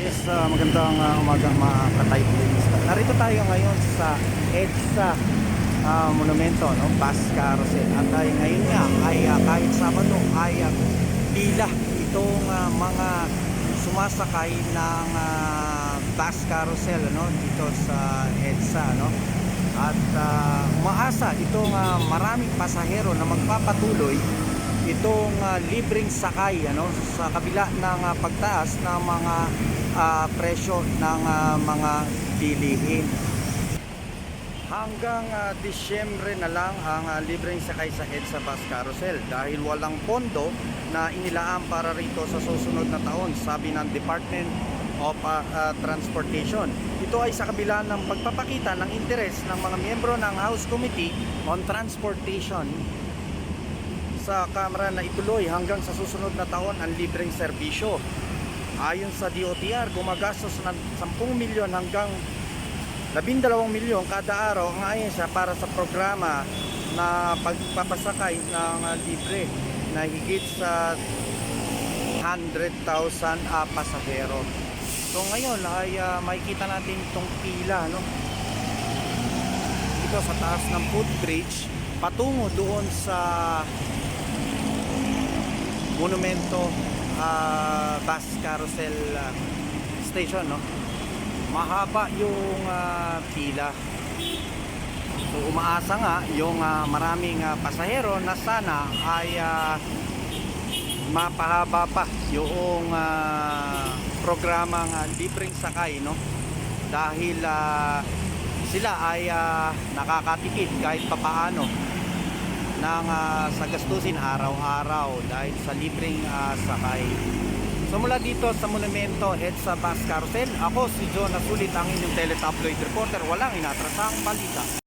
Yes, uh, magandang uh, umagang mga ka-typhoons. Narito tayo ngayon sa EDSA uh, Monumento, no? Bus Carousel. At uh, ngayon nga ay uh, kahit Sabado ay uh, pila itong uh, mga sumasakay ng uh, bus carousel no? dito sa EDSA. No? At uh, umaasa itong uh, maraming pasahero na magpapatuloy itong uh, libreng sakay ano sa kabila ng uh, pagtaas ng mga uh, presyo ng uh, mga bilihin. Hanggang uh, Disyembre na lang ang uh, libreng sakay sa EDSA Bus Carousel dahil walang pondo na inilaan para rito sa susunod na taon, sabi ng Department of uh, uh, Transportation. Ito ay sa kabila ng pagpapakita ng interes ng mga miyembro ng House Committee on Transportation sa Kamara na ituloy hanggang sa susunod na taon ang libreng serbisyo. Ayon sa DOTR, gumagastos ng 10 milyon hanggang 12 milyon kada araw ang siya para sa programa na pagpapasakay ng libre na higit sa 100,000 uh, pasahero. So ngayon ay uh, makikita natin itong pila no. Dito sa taas ng footbridge patungo doon sa monumento uh, bus carousel uh, station no? Mahaba yung uh, pila. So umaasa nga yung uh, maraming uh, pasahero na sana ay uh, mapahaba pa yung uh, programang uh, libreng sakay no? Dahil uh, sila ay uh, nakakatipid kahit papaano ng uh, sa gastusin araw-araw dahil sa libreng uh, sakay. So mula dito sa monumento EDSA Bus Carousel, ako si John Nasulit ang inyong teletabloid reporter. Walang inatrasang balita.